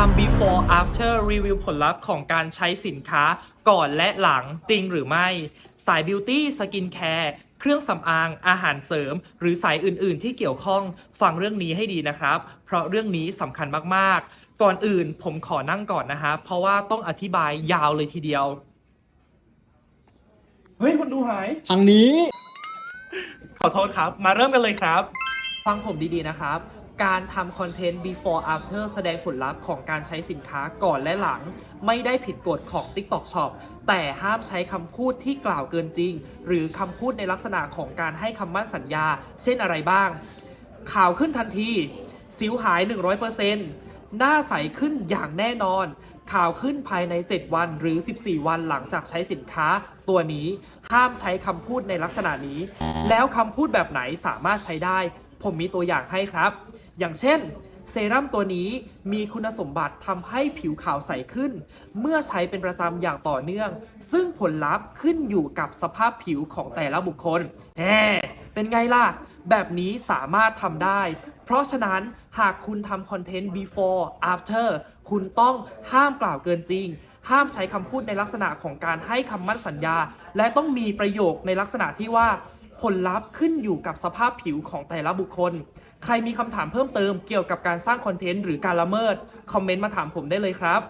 ทำ before after review ผลลัพธ์ของการใช้สินค้าก่อนและหลังจริงหรือไม่ สาย beauty skin care เครื่องสำอาง อาหารเสริม หรือสายอื่น ๆ ที่เกี่ยวข้องฟังเรื่องนี้ให้ดีนะครับ เพราะเรื่องนี้สำคัญมาก ๆ ก่อนอื่นผมขอนั่งก่อนนะฮะเพราะว่าต้องอธิบายยาวเลยทีเดียว เฮ้ยคนดูหาย ทางนี้ ขอโทษครับ มาเริ่มกันเลยครับ ฟังผมดี ๆ นะครับ การทำคอนเทนต์ before after แสดงผลลัพธ์ของการใช้สินค้าก่อนและหลัง ไม่ได้ผิดกฎของ TikTok Shop แต่ห้ามใช้คำพูดที่กล่าวเกินจริง หรือคำพูดในลักษณะของการให้คำมั่นสัญญา เช่นอะไรบ้าง ข่าวขึ้นทันที สิวหาย 100%หน้าใสขึ้นอย่างแน่นอน ข่าวขึ้นภายใน 7 วันหรือ 14 วันหลังจากใช้สินค้าตัวนี้ ห้ามใช้คำพูดในลักษณะนี้ แล้วคำพูดแบบไหนสามารถใช้ได้ ผมมีตัวอย่างให้ครับ อย่างเช่น เซรั่มตัวนี้มีคุณสมบัติทำให้ผิวขาวใสขึ้น เมื่อใช้เป็นประจำอย่างต่อเนื่อง ซึ่งผลลัพธ์ขึ้นอยู่กับสภาพผิวของแต่ละบุคคลแหมเป็นไงล่ะ แบบนี้สามารถทำได้ เพราะฉะนั้นหากคุณทำคอนเทนต์ before after คุณต้องห้ามกล่าวเกินจริง ห้ามใช้คำพูดในลักษณะของการให้คำมั่นสัญญา และต้องมีประโยคในลักษณะที่ว่า ผลลัพธ์ขึ้นอยู่กับสภาพผิวของแต่ละบุคคล ใครมีคำถามเพิ่มเติมเกี่ยวกับการสร้างคอนเทนต์หรือการละเมิด คอมเมนต์มาถามผมได้เลยครับ